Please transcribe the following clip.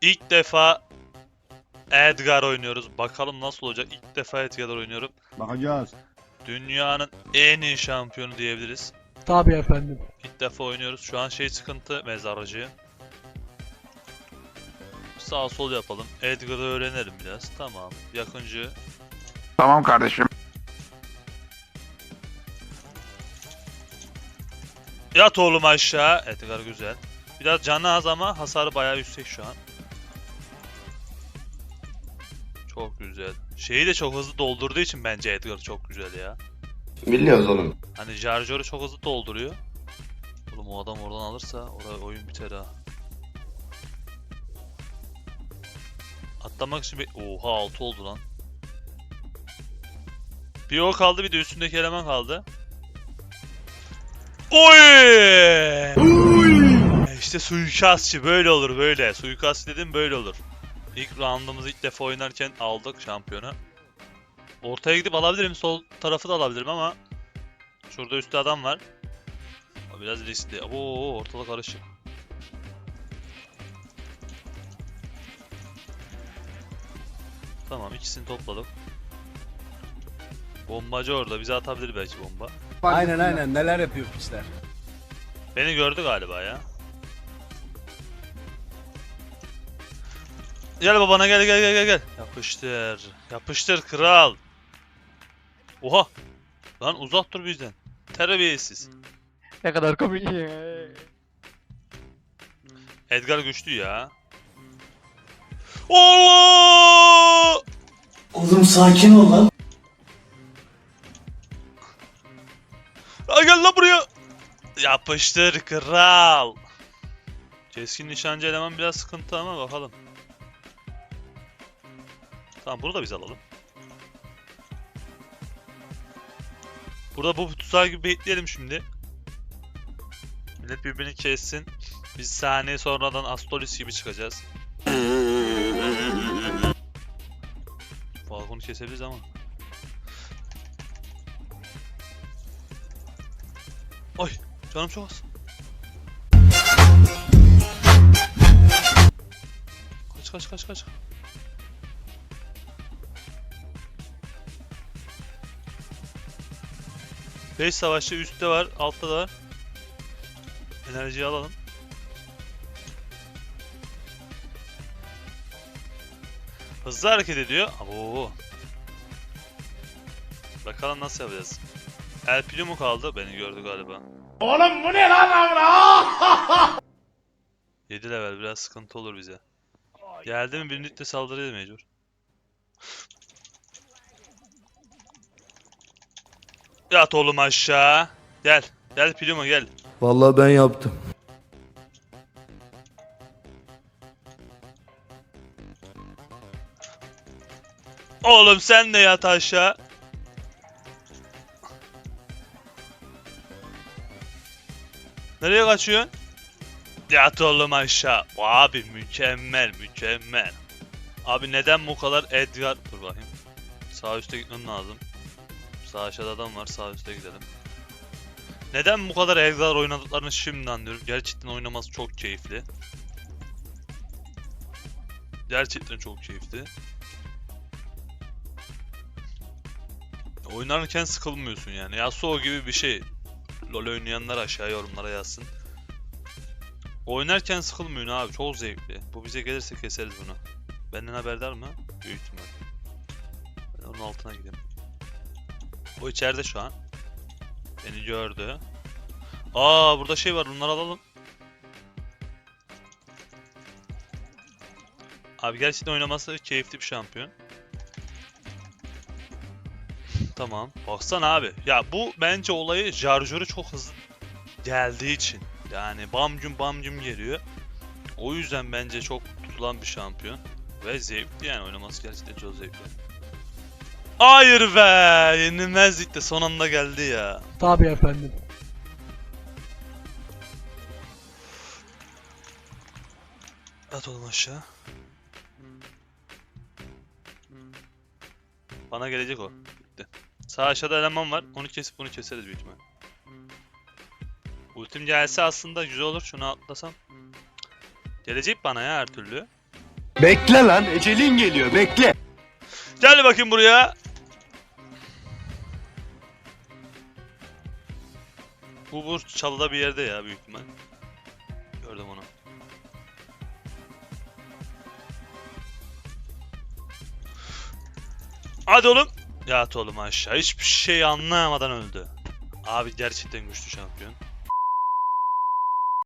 İlk defa Edgar oynuyoruz. Bakalım nasıl olacak. İlk defa Edgar oynuyorum. Bakacağız. Dünyanın en iyi şampiyonu diyebiliriz. Tabii efendim. İlk defa oynuyoruz. Şu an şey sıkıntı mezarcı. Sağ sol yapalım. Edgar'ı öğrenelim biraz. Tamam. Yakıncı. Tamam kardeşim. Yat oğlum aşağı. Edgar güzel. Biraz canı az ama hasarı bayağı yüksek şu an. Çok güzel. Şeyi de çok hızlı doldurduğu için bence Edgar çok güzel ya. Biliyoruz oğlum. Hani Jarjor'u çok hızlı dolduruyor. Oğlum o adam oradan alırsa orada oyun biter ha. Atlamak için bir... Oha 6 oldu lan. Bir o kaldı bir de üstündeki eleman kaldı. Oy! İşte suikastçı böyle olur böyle. Suikast dedim böyle olur. İlk roundumuzu ilk defa oynarken aldık şampiyonu. Ortaya gidip alabilirim. Sol tarafı da alabilirim ama Şurada üstte adam var. O biraz riskli. Oo ortalık karışık. Tamam ikisini topladık. Bombacı orada bize atabilir belki bomba. Aynen aynen neler yapıyor piçler. Beni gördü galiba ya. Gel babana gel gel gel gel gel. Yapıştır. Yapıştır kral. Oha. Lan uzak dur bizden. Terbiyesiz. Ne kadar komik. Edgar güçlü ya. Allah! Oğlum sakin ol lan. Aa, gel lan buraya. Yapıştır kral. Keskin nişancı eleman biraz sıkıntı ama bakalım. Tamam bunu da biz alalım. Burada bu tuzağı gibi bekleyelim şimdi. Millet birbirini kessin. Biz saniye sonradan Astolis gibi çıkacağız. Falcon'u kesebiliriz ama. Ay canım çok az. Kaç kaç kaç kaç. Beş savaşçı üstte var, altta da var. Enerjiyi alalım. Hızlı hareket ediyor. Abo. Bakalım nasıl yapacağız. El Primo kaldı. Beni gördü galiba. Oğlum bu ne lan lan 7 level biraz sıkıntı olur bize. Geldi mi birlikte saldırıyor mecbur. Yat oğlum aşağı. Gel. Gel Primo gel. Vallahi ben yaptım. Oğlum sen de yat aşağı. Nereye kaçıyorsun? Yat oğlum aşağı. Abi mükemmel mükemmel. Abi neden bu kadar Edgar... Dur bakayım. Sağ üstte gitmem lazım. Sağ aşağıda adam var. Sağ üstte gidelim. Neden bu kadar Edgar oynadıklarını şimdi anlıyorum. Gerçekten oynaması çok keyifli. Gerçekten çok keyifli. Oynarken sıkılmıyorsun yani. Yasuo gibi bir şey. LoL oynayanlar aşağı yorumlara yazsın. Oynarken sıkılmıyorsun abi. Çok zevkli. Bu bize gelirse keseriz bunu. Benden haberdar mı? Büyük ihtimal. Ben onun altına gideyim. O içeride şu an. Beni gördü. Aa burada şey var. Bunları alalım. Abi gerçekten oynaması keyifli bir şampiyon. Tamam. Baksana abi. Ya bu bence olayı Jarjör'ü çok hızlı geldiği için. Yani bamcum bamcum geliyor. O yüzden bence çok tutulan bir şampiyon. Ve zevkli yani oynaması gerçekten çok zevkli. Hayır be! Yenilmezlik de son anda geldi ya. Tabii efendim. At oğlum aşağı. Bana gelecek o. Bitti. Sağ aşağıda eleman var. Onu kesip bunu keseriz büyük ihtimal. Ultim gelse aslında güzel olur. Şunu atlasam. Gelecek bana ya her türlü. Bekle lan ecelin geliyor bekle. Gel bakayım buraya. Bu bu çalıda bir yerde ya büyük ihtimal. Gördüm onu. Hadi oğlum. Yat oğlum aşağı. Hiçbir şey anlayamadan öldü. Abi gerçekten güçlü şampiyon.